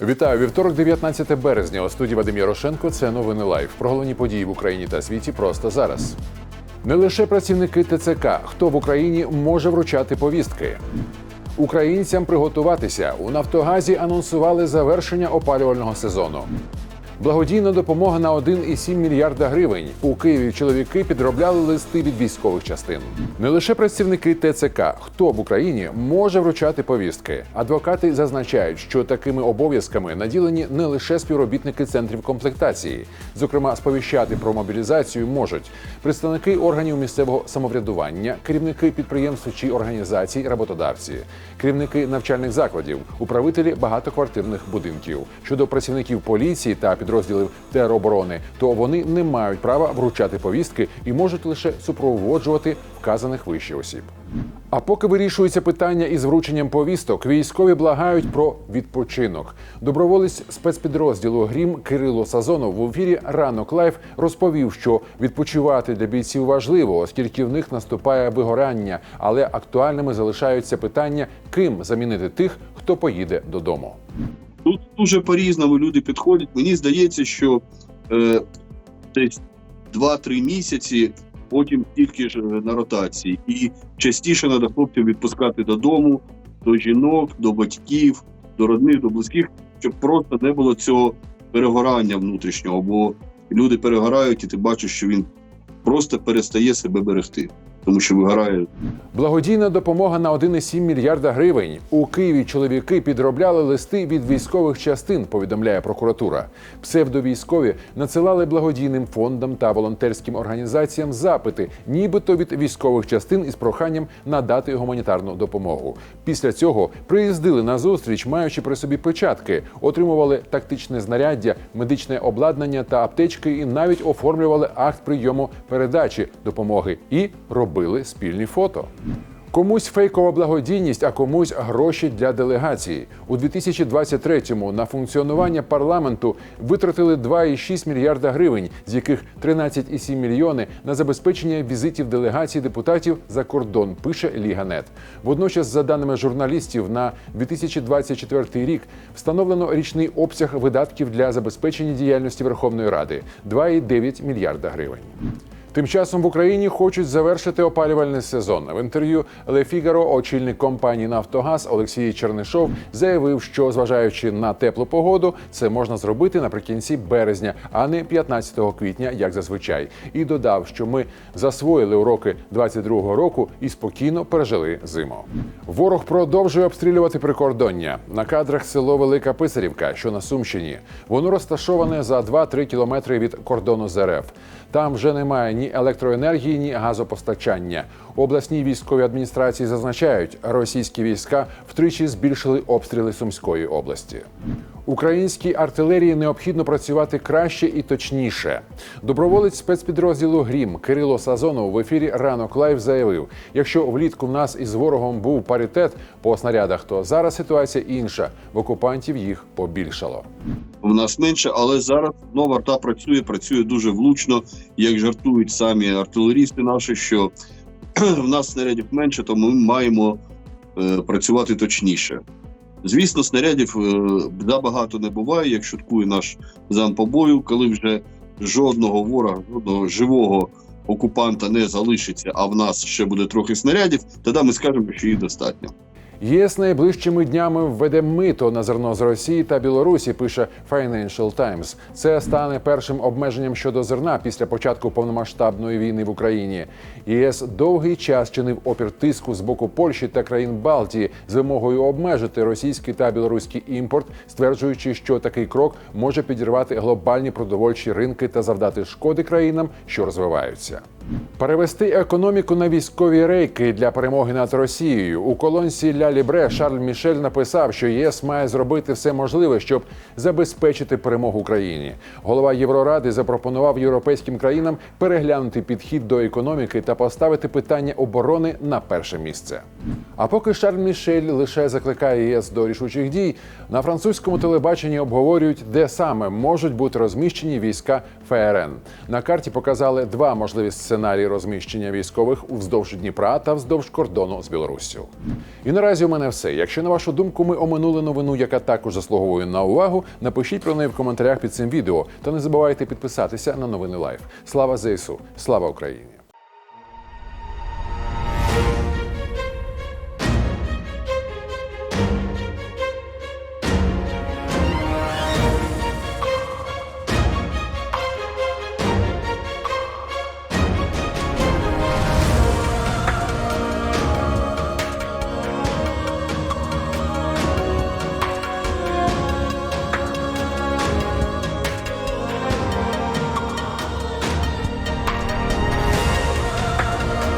Вітаю вівторок, 19 березня. У студії Вадим Ярошенко. Це новини лайф. Про головні події в Україні та світі просто зараз. Не лише працівники ТЦК, хто в Україні може вручати повістки. Українцям приготуватися у Нафтогазі анонсували завершення опалювального сезону. Благодійна допомога на 1,7 мільярда гривень. У Києві чоловіки підробляли листи від військових частин. Не лише працівники ТЦК, хто в Україні може вручати повістки. Адвокати зазначають, що такими обов'язками наділені не лише співробітники центрів комплектації, зокрема, сповіщати про мобілізацію можуть представники органів місцевого самоврядування, керівники підприємств чи організацій, роботодавці, керівники навчальних закладів, управителі багатоквартирних будинків. Щодо працівників поліції та підрозділів тероборони, то вони не мають права вручати повістки і можуть лише супроводжувати вказаних вище осіб. А поки вирішується питання із врученням повісток, військові благають про відпочинок. Доброволець спецпідрозділу Грім Кирило Сазонов в ефірі Ранок Лайф розповів, що відпочивати для бійців важливо, оскільки в них наступає вигорання, але актуальними залишаються питання, ким замінити тих, хто поїде додому. Дуже по-різному люди підходять. Мені здається, що е, десь 2-3 місяці, потім тільки ж е, на ротації. І частіше треба хлопців відпускати додому, до жінок, до батьків, до родних, до близьких, щоб просто не було цього перегорання внутрішнього. Бо люди перегорають, і ти бачиш, що він просто перестає себе берегти, тому що вигорає Благодійна допомога на 1,7 мільярда гривень. У Києві чоловіки підробляли листи від військових частин. Повідомляє прокуратура. Псевдовійськові надсилали благодійним фондам та волонтерським організаціям запити, нібито від військових частин із проханням надати гуманітарну допомогу. Після цього приїздили на зустріч, маючи при собі печатки, отримували тактичне знаряддя, медичне обладнання та аптечки, і навіть оформлювали акт прийому передачі допомоги і робили спільні фото. Комусь фейкова благодійність, а комусь гроші для делегації. У 2023-му на функціонування парламенту витратили 2,6 мільярда гривень, з яких 13,7 мільйони на забезпечення візитів делегацій депутатів за кордон. Пише Ліганет. Водночас, за даними журналістів, на 2024 рік встановлено річний обсяг видатків для забезпечення діяльності Верховної Ради 2,9 мільярда гривень. Тим часом в Україні хочуть завершити опалювальний сезон. В інтерв'ю Figaro очільник компанії Нафтогаз Олексій Чернишов заявив, що зважаючи на теплу погоду, це можна зробити наприкінці березня, а не 15 квітня, як зазвичай. І додав, що ми засвоїли уроки 22-го року і спокійно пережили зиму. Ворог продовжує обстрілювати прикордоння на кадрах село Велика Писарівка, що на Сумщині. Воно розташоване за 2-3 кілометри від кордону з РФ. Там вже немає ні електроенергії, ні газопостачання. У обласній військовій адміністрації зазначають, російські війська втричі збільшили обстріли Сумської області. Українській артилерії необхідно працювати краще і точніше. Доброволець спецпідрозділу Грім Кирило Сазонов в ефірі Ранок Лайв заявив: якщо влітку в нас із ворогом був паритет по снарядах, то зараз ситуація інша. В окупантів їх побільшало. В нас менше, але зараз нова арта працює, працює дуже влучно. Як жартують самі артилерісти наші, що в нас снарядів менше, то ми маємо е, працювати точніше. Звісно, снарядів е, забагато не буває, як шуткує наш зам по коли вже жодного ворога, жодного живого окупанта не залишиться, а в нас ще буде трохи снарядів, тоді ми скажемо, що їх достатньо. ЄС найближчими днями введе мито на зерно з Росії та Білорусі. Пише Financial Times. Це стане першим обмеженням щодо зерна після початку повномасштабної війни в Україні. ЄС довгий час чинив опір тиску з боку Польщі та країн Балтії з вимогою обмежити російський та білоруський імпорт, стверджуючи, що такий крок може підірвати глобальні продовольчі ринки та завдати шкоди країнам, що розвиваються. Перевести економіку на військові рейки для перемоги над Росією у колонці Ля Лібре Шарль Мішель написав, що ЄС має зробити все можливе, щоб забезпечити перемогу Україні. Голова Євроради запропонував європейським країнам переглянути підхід до економіки та поставити питання оборони на перше місце. А поки Шарль Мішель лише закликає ЄС до рішучих дій, на французькому телебаченні обговорюють, де саме можуть бути розміщені війська ФРН. На карті показали два можливі сценарії розміщення військових вздовж Дніпра та вздовж кордону з Білоруссю. І наразі у мене все. Якщо на вашу думку ми оминули новину, яка також заслуговує на увагу, напишіть про неї в коментарях під цим відео та не забувайте підписатися на новини Лайф. Слава ЗСУ! Слава Україні!